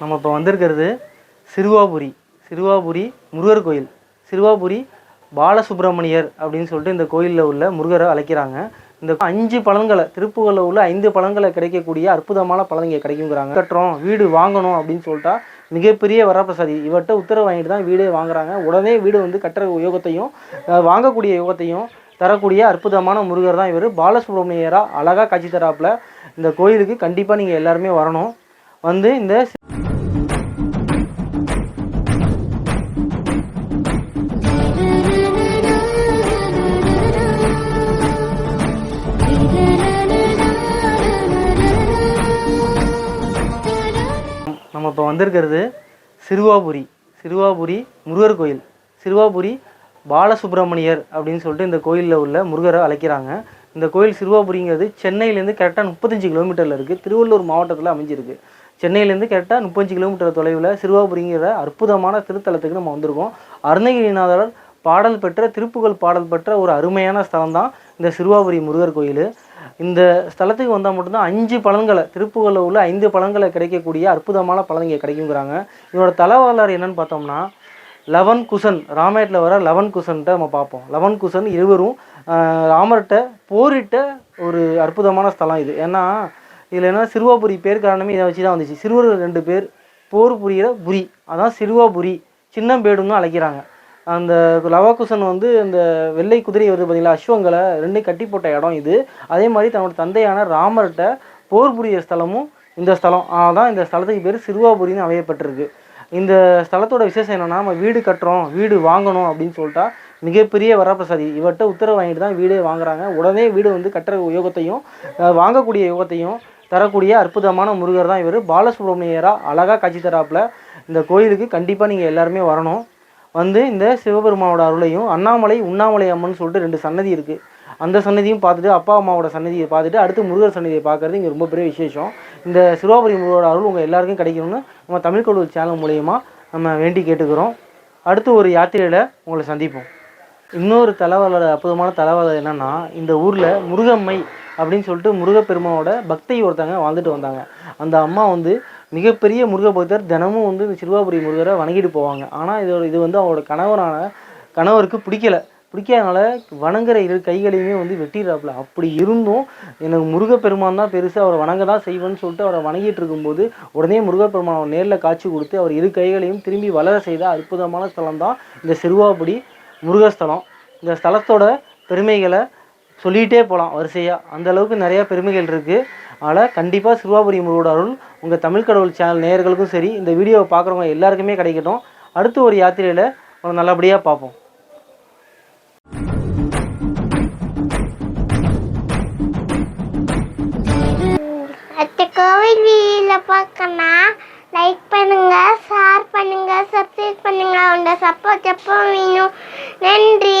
நம்ம இப்போ வந்திருக்கிறது சிறுவாபுரி சிறுவாபுரி முருகர் கோயில் சிறுவாபுரி பாலசுப்ரமணியர் அப்படின்னு சொல்லிட்டு இந்த கோயிலில் உள்ள முருகரை அழைக்கிறாங்க. இந்த அஞ்சு பழங்களை திருப்புகளில் உள்ள ஐந்து பழங்களை கிடைக்கக்கூடிய அற்புதமான பழம் இங்கே கிடைக்குங்கிறாங்க. கட்டுறோம் வீடு வாங்கணும் அப்படின்னு சொல்லிட்டா மிகப்பெரிய வரப்பிரசாதி. இவர்கிட்ட உத்தரவு வாங்கிட்டு தான் வீடே வாங்குறாங்க. உடனே வீடு வந்து கட்டுற யோகத்தையும் வாங்கக்கூடிய யோகத்தையும் தரக்கூடிய அற்புதமான முருகர் தான் இவர். பாலசுப்ரமணியராக அழகாக காட்சி தராப்பில். இந்த கோயிலுக்கு கண்டிப்பாக நீங்கள் எல்லாருமே வரணும். வந்து இந்த நம்ம இப்போ வந்திருக்கிறது சிறுவாபுரி சிறுவாபுரி முருகர் கோயில். சிறுவாபுரி பாலசுப்ரமணியர் அப்படின்னு சொல்லிட்டு இந்த கோயிலில் உள்ள முருகரை அழைக்கிறாங்க. இந்த கோயில் சிறுவாபுரிங்கிறது சென்னையிலேருந்து கரெக்டாக முப்பத்தஞ்சு கிலோமீட்டரில் இருக்குது திருவள்ளூர் மாவட்டத்தில் அமைஞ்சிருக்கு. சென்னையிலேருந்து கரெக்டாக முப்பத்தஞ்சு கிலோமீட்டர் தொலைவில் சிறுவாபுரிங்கிற அற்புதமான திருத்தலத்துக்கு நம்ம வந்திருக்கோம். அருணகிரிநாதர் பாடல் பெற்ற திருப்புகழ் பாடல் பெற்ற ஒரு அருமையான ஸ்தலம் தான் இந்த சிறுவாபுரி முருகர் கோயில். இந்த ஸ்தலத்துக்கு வந்தால் மட்டும்தான் அஞ்சு பழங்களை திருப்புகளில் உள்ள ஐந்து பழங்களை கிடைக்கக்கூடிய அற்புதமான பழம் இங்கே கிடைக்குங்கிறாங்க. இதோட தலவாளர் என்னன்னு பார்த்தோம்னா லவன் குசன் ராமாயணத்தில் வர லவன் குசன்ட்ட நம்ம பார்ப்போம். லவன் குசன் இருவரும் ராமர்கிட்ட போரிட்ட ஒரு அற்புதமான ஸ்தலம் இது. ஏன்னா இதில் என்ன சிறுவாபுரி பேர் காரணமே இதை வச்சு தான் வந்துச்சு. சிறுவர்கள் ரெண்டு பேர் போர் புரிகிற புரி. அதான் சிறுவாபுரி. சின்னம்பேடுன்னு அழைக்கிறாங்க. அந்த லவாக்குசன் வந்து இந்த வெள்ளை குதிரை வருது பார்த்தீங்களா அஸ்வங்களை ரெண்டையும் கட்டி போட்ட இடம் இது. அதே மாதிரி தன்னோட தந்தையான ராமர்கிட்ட போர் புரிய ஸ்தலமும் இந்த ஸ்தலம். அதான் இந்த ஸ்தலத்துக்கு பேர் சிறுவாபுரின்னு அமையப்பட்டிருக்கு. இந்த ஸ்தலத்தோட விசேஷம் என்னென்னா நம்ம வீடு கட்டுறோம் வீடு வாங்கணும் அப்படின்னு சொல்லிட்டா மிகப்பெரிய வரப்பிரசாதி. இவர்கிட்ட உத்தரவு வாங்கிட்டு தான் வீடே வாங்குறாங்க. உடனே வீடு வந்து கட்டுற யோகத்தையும் வாங்கக்கூடிய யோகத்தையும் தரக்கூடிய அற்புதமான முருகர் தான் இவர். பாலசுப்ரமணியராக அழகாக காட்சி தராப்பில். இந்த கோயிலுக்கு கண்டிப்பாக நீங்கள் எல்லாருமே வரணும். வந்து இந்த சிவபெருமானோட அருளையும் அண்ணாமலை உண்ணாமலை அம்மன் சொல்லிட்டு ரெண்டு சன்னதி இருக்குது அந்த சன்னதியும் பார்த்துட்டு அப்பா அம்மாவோட சன்னதியை பார்த்துட்டு அடுத்து முருகர் சன்னதியை பார்க்கறது இங்கே ரொம்ப பெரிய விசேஷம். இந்த சிறுவாபுரி முருகோட அருள் உங்கள் எல்லாருக்கும் கிடைக்கணும்னு நம்ம தமிழ் கடவுள் சேனல் மூலயமா நம்ம வேண்டி கேட்டுக்கிறோம். அடுத்து ஒரு யாத்திரையில் உங்களை சந்திப்போம். இன்னொரு தலைவலோட அற்புதமான தலைவாளர் என்னென்னா இந்த ஊரில் முருகம்மை அப்படின்னு சொல்லிட்டு முருகப்பெருமாவோட பக்தி ஒருத்தங்க வாழ்ந்துட்டு வந்தாங்க. அந்த அம்மா வந்து மிகப்பெரிய முருக பக்தர் தினமும் வந்து இந்த சிறுவாபுரி முருகரை வணங்கிட்டு போவாங்க. ஆனால் இதோட இது வந்து அவரோட கணவரான கணவருக்கு பிடிக்கல. பிடிக்காதனால வணங்குற இரு கைகளையுமே வந்து வெட்டிடுறாப்புல. அப்படி இருந்தும் எனக்கு முருகப்பெருமான் தான் பெருசாக அவரை வணங்க தான் செய்வேன்னு சொல்லிட்டு அவரை வணங்கிட்டு இருக்கும்போது உடனே முருகப்பெருமான் அவர் நேரில் காட்சி கொடுத்து அவர் இரு கைகளையும் திரும்பி வளர செய்த அற்புதமான ஸ்தலம் தான் இந்த சிறுவாபுடி முருகஸ்தலம். இந்த ஸ்தலத்தோட பெருமைகளை சொல்லிகிட்டே போகலாம் வரிசையாக அந்தளவுக்கு நிறையா பெருமைகள் இருக்குது அதனால் கண்டிப்பாக சிறுவாபுரி முருகோட அருள் உங்கள் தமிழ் கடவுள் சேனல் நேயர்களுக்கும் சரி இந்த வீடியோவை பார்க்குறவங்க எல்லாருக்குமே கிடைக்கட்டும். அடுத்து ஒரு யாத்திரையில் உங்களை நல்லபடியாக பார்ப்போம். கோவில் வீடியோவில் பார்க்கணும் லைக் பண்ணுங்க ஷேர் பண்ணுங்க சப்ஸ்கிரைப் பண்ணுங்க. உங்க சப்போர்ட் எப்போ வேணும். நன்றி.